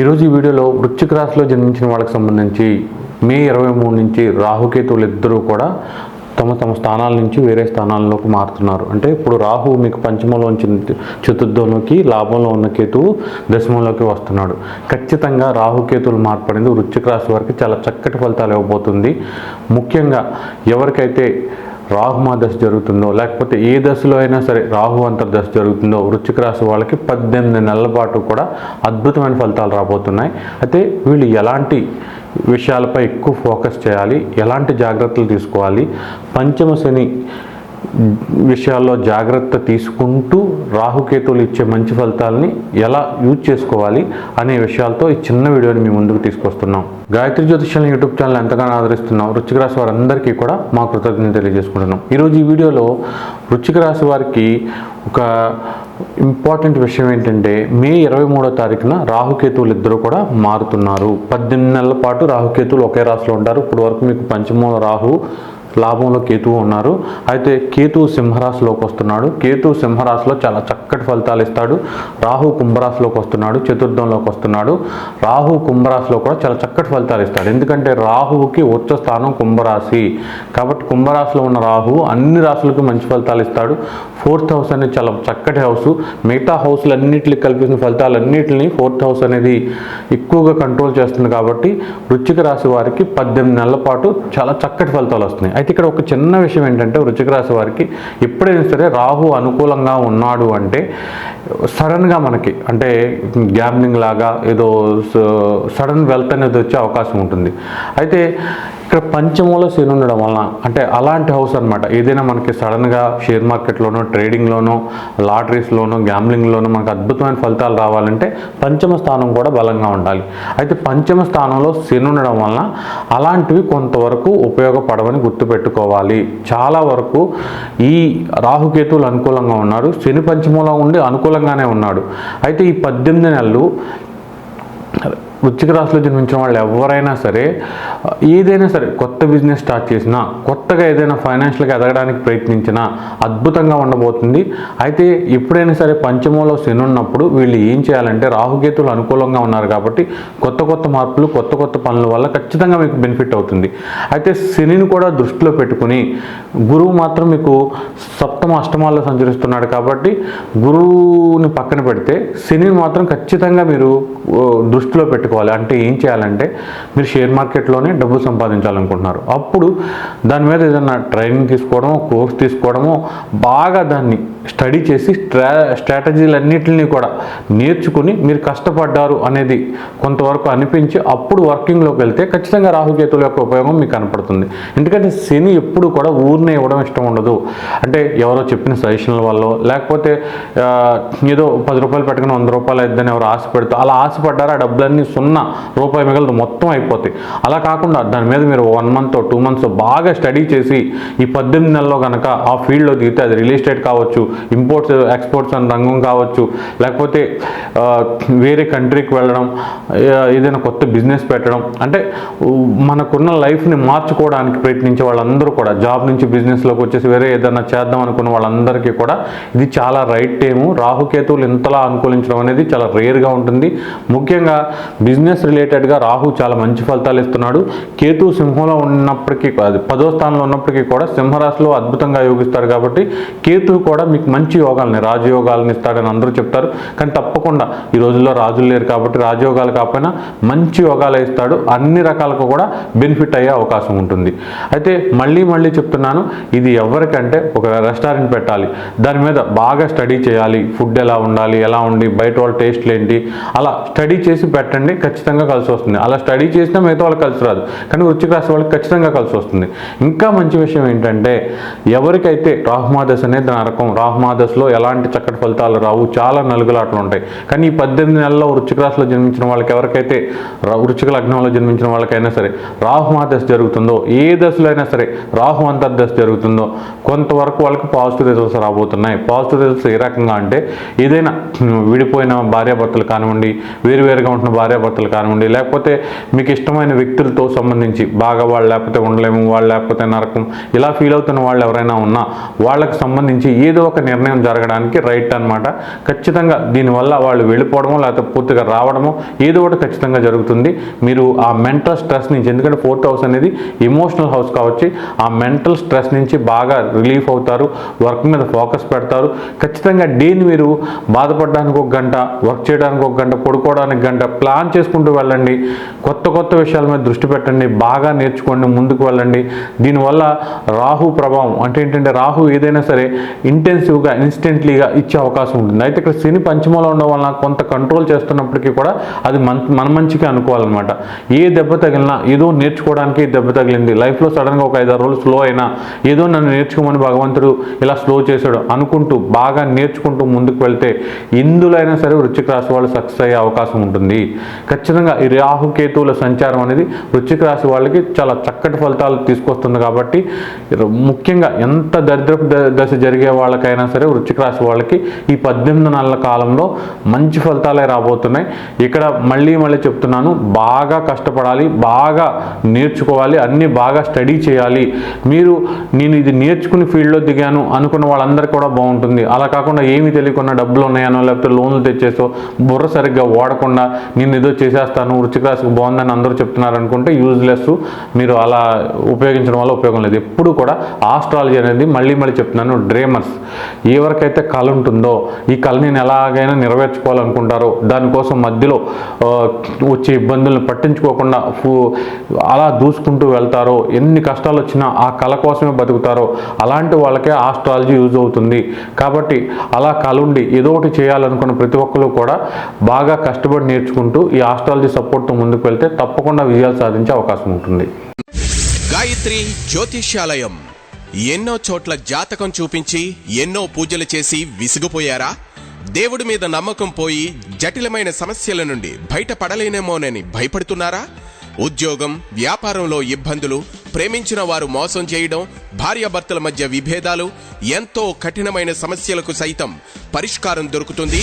ఈరోజు ఈ వీడియోలో వృశ్చిక రాశిలో జన్మించిన వాళ్ళకి సంబంధించి మే ఇరవై మూడు నుంచి రాహుకేతువులు ఇద్దరూ కూడా తమ తమ స్థానాల నుంచి వేరే స్థానాల్లోకి మారుతున్నారు. అంటే ఇప్పుడు రాహు మీకు పంచమంలోంచి చతుర్థంలోకి లాభంలో ఉన్న కేతువు దశమంలోకి వస్తున్నాడు. ఖచ్చితంగా రాహుకేతువులు మార్పడింది వృశ్చిక రాశి వారికి చాలా చక్కటి ఫలితాలు ఇవ్వబోతుంది. ముఖ్యంగా ఎవరికైతే రాహుమా దశ జరుగుతుందో లేకపోతే ఏ దశలో అయినా సరే రాహు అంతర్దశ జరుగుతుందో వృశ్చిక రాశి వాళ్ళకి పద్దెనిమిది నెలల పాటు కూడా అద్భుతమైన ఫలితాలు రాబోతున్నాయి. అయితే వీళ్ళు ఎలాంటి విషయాలపై ఎక్కువ ఫోకస్ చేయాలి? ఎలాంటి జాగ్రత్తలు తీసుకోవాలి? పంచమ శని విషయాల్లో జాగ్రత్త తీసుకుంటూ రాహుకేతువులు ఇచ్చే మంచి ఫలితాలని ఎలా యూజ్ చేసుకోవాలి అనే విషయాలతో ఈ చిన్న వీడియోని మీ ముందుకు తీసుకొస్తున్నాం. గాయత్రి జ్యోతిష్యం యూట్యూబ్ ఛానల్ ఎంతగానో ఆదరిస్తున్నాం. వృచ్చిక రాశి వారందరికీ కూడా మా కృతజ్ఞత తెలియజేసుకుంటున్నాం. ఈరోజు ఈ వీడియోలో వృచ్చిక రాశి వారికి ఒక ఇంపార్టెంట్ విషయం ఏంటంటే మే ఇరవై మూడో తారీఖున రాహుకేతువులు ఇద్దరు కూడా మారుతున్నారు. పద్దెనిమిది నెలల పాటు రాహుకేతువులు ఒకే రాశిలో ఉంటారు. ఇప్పుడు వరకు మీకు పంచమూల రాహు లాభంలో కేతువు ఉన్నారు. అయితే కేతువు సింహరాశిలోకి వస్తున్నాడు. కేతువు సింహరాశిలో చాలా చక్కటి ఫలితాలు ఇస్తాడు. రాహు కుంభరాశిలోకి వస్తున్నాడు. చతుర్థంలోకి వస్తున్నాడు. రాహు కుంభరాశిలో కూడా చాలా చక్కటి ఫలితాలు ఇస్తాడు. ఎందుకంటే రాహువుకి ఉచ్చ స్థానం కుంభరాశి. కాబట్టి కుంభరాశిలో ఉన్న రాహు అన్ని రాశులకు మంచి ఫలితాలు ఇస్తాడు. ఫోర్త్ హౌస్ అనేది చాలా చక్కటి హౌస్. మిగతా హౌస్లన్నింటికి కల్పించిన ఫలితాలన్నింటినీ ఫోర్త్ హౌస్ అనేది ఎక్కువగా కంట్రోల్ చేస్తుంది కాబట్టి వృచ్చిక రాశి వారికి పద్దెనిమిది నెలల పాటు చాలా చక్కటి ఫలితాలు వస్తున్నాయి. అయితే ఇక్కడ ఒక చిన్న విషయం ఏంటంటే వృచ్చిక రాశి వారికి ఎప్పుడైనా సరే రాహు అనుకూలంగా ఉన్నాడు అంటే సడన్గా మనకి అంటే గ్యామ్లింగ్ లాగా ఏదో సడన్ వెల్త్ అనేది వచ్చే అవకాశం ఉంటుంది. అయితే ఇక్కడ పంచమూల శని ఉండడం వలన అంటే అలాంటి హౌస్ అనమాట ఏదైనా మనకి సడన్గా షేర్ మార్కెట్లోనో ట్రేడింగ్లోనో లాటరీస్లోనో గ్యాంబ్లింగ్లోనో మనకు అద్భుతమైన ఫలితాలు రావాలంటే పంచమ స్థానం కూడా బలంగా ఉండాలి. అయితే పంచమ స్థానంలో శని ఉండడం వలన అలాంటివి కొంతవరకు ఉపయోగపడవని గుర్తుపెట్టుకోవాలి. చాలా వరకు ఈ రాహుకేతువులు అనుకూలంగా ఉన్నారు శని పంచమంలో ఉండి అనుకూలంగానే ఉన్నాడు. అయితే ఈ పద్దెనిమిది నెలలు వృచ్చిక రాశిలో జన్మించిన వాళ్ళు ఎవరైనా సరే ఏదైనా సరే కొత్త బిజినెస్ స్టార్ట్ చేసినా కొత్తగా ఏదైనా ఫైనాన్షియల్గా ఎదగడానికి ప్రయత్నించినా అద్భుతంగా ఉండబోతుంది. అయితే ఎప్పుడైనా సరే పంచమంలో శని ఉన్నప్పుడు వీళ్ళు ఏం చేయాలంటే రాహుకేతులు అనుకూలంగా ఉన్నారు కాబట్టి కొత్త కొత్త మార్పులు కొత్త కొత్త పనుల వల్ల ఖచ్చితంగా మీకు బెనిఫిట్ అవుతుంది. అయితే శనిని కూడా దృష్టిలో పెట్టుకుని గురువు మాత్రం మీకు సప్తమ అష్టమాల్లో సంచరిస్తున్నాడు కాబట్టి గురువుని పక్కన పెడితే శనిని మాత్రం ఖచ్చితంగా మీరు దృష్టిలో పెట్టుకోవాలి. అంటే ఏం చేయాలంటే మీరు షేర్ మార్కెట్లోనే డబ్బు సంపాదించాలనుకుంటున్నారు. అప్పుడు దాని మీద ఏదైనా ట్రైనింగ్ తీసుకోవడమో కోర్స్ తీసుకోవడమో బాగా దాన్ని స్టడీ చేసి స్ట్రా స్ట్రాటజీలన్నింటినీ కూడా నేర్చుకుని మీరు కష్టపడ్డారు అనేది కొంతవరకు అనిపించి అప్పుడు వర్కింగ్లోకి వెళ్తే ఖచ్చితంగా రాహుకేతుల యొక్క ఉపయోగం మీకు కనపడుతుంది. ఎందుకంటే శని ఎప్పుడు కూడా ఊరినే ఇవ్వడం ఇష్టం ఉండదు. అంటే ఎవరో చెప్పిన సజెషన్ల వల్ల లేకపోతే ఏదో పది రూపాయలు పెట్టుకుని వంద రూపాయలు అయిద్దని ఎవరు ఆశ పెడుతూ అలా ఆశపడ్డారు? ఆ డబ్బులన్నీ సున్నా రూపాయి మిగలదు మొత్తం అయిపోతాయి. అలా కాకుండా దాని మీద మీరు వన్ మంత్ టూ మంత్స్ బాగా స్టడీ చేసి ఈ పద్దెనిమిది నెలల్లో కనుక ఆ ఫీల్డ్లో దిగితే అది రియల్ ఎస్టేట్ కావచ్చు ఇంపోర్ట్స్ ఎక్స్పోర్ట్స్ అనే రంగం కావచ్చు లేకపోతే వేరే కంట్రీకి వెళ్ళడం ఏదైనా కొత్త బిజినెస్ పెట్టడం. అంటే మనకున్న లైఫ్ని మార్చుకోవడానికి ప్రయత్నించే వాళ్ళందరూ కూడా జాబ్ నుంచి బిజినెస్లోకి వచ్చేసి వేరే ఏదైనా చేద్దాం అనుకున్న వాళ్ళందరికీ కూడా ఇది చాలా రైట్ టైము రాహుకేతువులు ఇంతలా అనుకూలించడం అనేది చాలా రేర్గా ఉంటుంది. ముఖ్యంగా బిజినెస్ రిలేటెడ్గా రాహు చాలా మంచి ఫలితాలు ఇస్తున్నాడు. కేతు సింహంలో ఉన్నప్పటికీ అది పదో స్థానంలో ఉన్నప్పటికీ కూడా సింహరాశిలో అద్భుతంగా యోగిస్తాడు కాబట్టి కేతు కూడా మీకు మంచి యోగాలని రాజయోగాలను ఇస్తాడని అందరూ చెప్తారు. కానీ తప్పకుండా ఈ రోజుల్లో రాజులు లేరు కాబట్టి రాజయోగాలు కాకపోయినా మంచి యోగాలు ఇస్తాడు. అన్ని రకాలకు కూడా బెనిఫిట్ అయ్యే అవకాశం ఉంటుంది. అయితే మళ్ళీ మళ్ళీ చెప్తున్నాను ఇది ఎవరికంటే ఒక రెస్టారెంట్ పెట్టాలి. దాని మీద బాగా స్టడీ చేయాలి. ఫుడ్ ఎలా ఉండాలి ఎలా ఉండి బయట వాళ్ళ టేస్ట్లు ఏంటి అలా స్టడీ చేసి పెట్టండి ఖచ్చితంగా కలిసి వస్తుంది. అలా స్టడీ చేసినా మిగతా వాళ్ళకి కలిసి రాదు. కానీ వృశ్చిక రాశి వాళ్ళకి ఖచ్చితంగా కలిసి వస్తుంది. ఇంకా మంచి విషయం ఏంటంటే ఎవరికైతే రాహుమాదశ అనేది నరకం రాహుమాదశలో ఎలాంటి చక్కటి ఫలితాలు రావు చాలా నలుగులాటలు ఉంటాయి. కానీ ఈ పద్దెనిమిది నెలల్లో వృశ్చిక రాశిలో జన్మించిన వాళ్ళకి ఎవరికైతే రా- లగ్నంలో జన్మించిన వాళ్ళకైనా సరే రాహుమాదశ జరుగుతుందో ఏ దశలో అయినా సరే రాహు అంతర్దశ జరుగుతుందో కొంతవరకు వాళ్ళకి పాజిటివ్ రిజల్ట్స్ రాబోతున్నాయి. పాజిటివ్ రిజల్ట్స్ ఏ రకంగా అంటే ఏదైనా విడిపోయిన భార్యాభర్తలు కానివ్వండి వేరువేరుగా ఉంటున్న భార్యాభర్తలు కానివ్వండి లేకపోతే మీకు ఇష్టమైన వ్యక్తులతో సంబంధించి బాగా వాళ్ళు లేకపోతే ఉండలేము వాళ్ళు లేకపోతే నరకం ఇలా ఫీల్ అవుతున్న వాళ్ళు ఎవరైనా ఉన్నా వాళ్ళకి సంబంధించి ఏదో ఒక నిర్ణయం జరగడానికి రైట్ అనమాట ఖచ్చితంగా దీనివల్ల వాళ్ళు వెళ్ళిపోవడమో లేకపోతే పూర్తిగా రావడమో ఏదో ఒకటి ఖచ్చితంగా జరుగుతుంది. మీరు ఆ మెంటల్ స్ట్రెస్ నుంచి ఎందుకంటే ఫోర్త్ హౌస్ అనేది ఎమోషనల్ హౌస్ కావచ్చు ఆ మెంటల్ స్ట్రెస్ నుంచి బాగా రిలీఫ్ అవుతారు వర్క్ మీద ఫోకస్ పెడతారు. ఖచ్చితంగా డేని మీరు బాధపడడానికి ఒక గంట వర్క్ చేయడానికి ఒక గంట పడుకోవడానికి గంట ప్లాన్ చేసుకుంటూ వెళ్ళండి. కొత్త కొత్త విషయాల మీద దృష్టి పెట్టండి. బాగా నేర్చుకోండి ముందుకు వెళ్ళండి. దీనివల్ల రాహు ప్రభావం అంటే ఏంటంటే రాహు ఏదైనా సరే ఇంటెన్సివ్గా ఇన్స్టెంట్లీగా ఇచ్చే అవకాశం ఉంటుంది. అయితే ఇక్కడ శని పంచమలో ఉండడం వలన కొంత కంట్రోల్ చేస్తున్నప్పటికీ కూడా అది మన మన మంచిగా అనుకోవాలన్నమాట. ఏ దెబ్బ తగిలినా ఏదో నేర్చుకోవడానికి దెబ్బ తగిలింది. లైఫ్లో సడన్గా ఒక ఐదారు రోజులు స్లో అయినా ఏదో నన్ను నేర్చుకోమని భగవంతుడు ఇలా స్లో చేశాడు అనుకుంటూ బాగా నేర్చుకుంటూ ముందుకు వెళ్తే ఎందులో అయినా సరే వృచ్చిక రాశి వాళ్ళు సక్సెస్ అయ్యే అవకాశం అవకాశం ఉంటుంది. ఖచ్చితంగా ఈ రాహుకేతువుల సంచారం అనేది వృశ్చిక రాశి వాళ్ళకి చాలా చక్కటి ఫలితాలు తీసుకొస్తుంది కాబట్టి ముఖ్యంగా ఎంత దరిద్రపు దశ జరిగే వాళ్ళకైనా సరే వృశ్చిక రాశి వాళ్ళకి ఈ పద్దెనిమిది నెలల కాలంలో మంచి ఫలితాలే రాబోతున్నాయి. ఇక్కడ మళ్ళీ మళ్ళీ చెప్తున్నాను బాగా కష్టపడాలి బాగా నేర్చుకోవాలి అన్నీ బాగా స్టడీ చేయాలి. మీరు నేను ఇది నేర్చుకుని ఫీల్డ్లో దిగాను అనుకున్న వాళ్ళందరికీ కూడా బాగుంటుంది. అలా కాకుండా ఏమీ తెలియకుండా డబ్బులు ఉన్నాయనో లేకపోతే లోన్లు తెచ్చేసో బుర్ర సరిగ్గా వాడకుండా నేను ఏదో చేసేస్తాను వృశ్చిక రాశికి బాగుందని అందరూ చెప్తున్నారు అనుకుంటే యూజ్లెస్ మీరు అలా ఉపయోగించడం వల్ల ఉపయోగం లేదు. ఎప్పుడు కూడా ఆస్ట్రాలజీ అనేది మళ్ళీ మళ్ళీ చెప్తున్నాను డ్రీమర్స్ ఎవరికైతే కళ ఉంటుందో ఈ కళ నేను ఎలాగైనా నెరవేర్చుకోవాలనుకుంటారో దానికోసం మధ్యలో వచ్చే ఇబ్బందులను పట్టించుకోకుండా అలా దూసుకుంటూ వెళ్తారో ఎన్ని కష్టాలు వచ్చినా ఆ కళ కోసమే బతుకుతారో అలాంటి వాళ్ళకే ఆస్ట్రాలజీ యూజ్ అవుతుంది. కాబట్టి అలా కళ ఉండి ఏదో ఒకటి చేయాలనుకున్న ప్రతి ఒక్కరు కూడా బాగా కష్టపడి నేర్చుకుంటూ ఈ ఆస్ట్రాలజీ సపోర్ట్తో ముందుకు వెళ్తే తప్పకుండా విజయాలు సాధించే అవకాశం ఉంటుంది. గాయత్రి జ్యోతిష్యాలయం. ఎన్నో చోట్ల జాతకం చూపించి ఎన్నో పూజలు చేసి విసిగిపోయారా? దేవుడి మీద నమ్మకం పోయి జటిలమైన సమస్యల నుండి బయటపడలేనేమోనని భయపడుతున్నారా? ఉద్యోగం వ్యాపారంలో ఇబ్బందులు ప్రేమించిన వారు మోసం చేయడం భార్యాభర్తల మధ్య విభేదాలు ఎంతో కఠినమైన సమస్యలకు సైతం పరిష్కారం దొరుకుతుంది.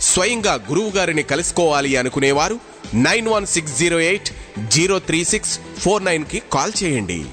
స్వయంగా గురువు గారిని కలుసుకోవాలి అనుకునేవారు nine one six zero eight zero three six four నైన్కి కాల్ చేయండి.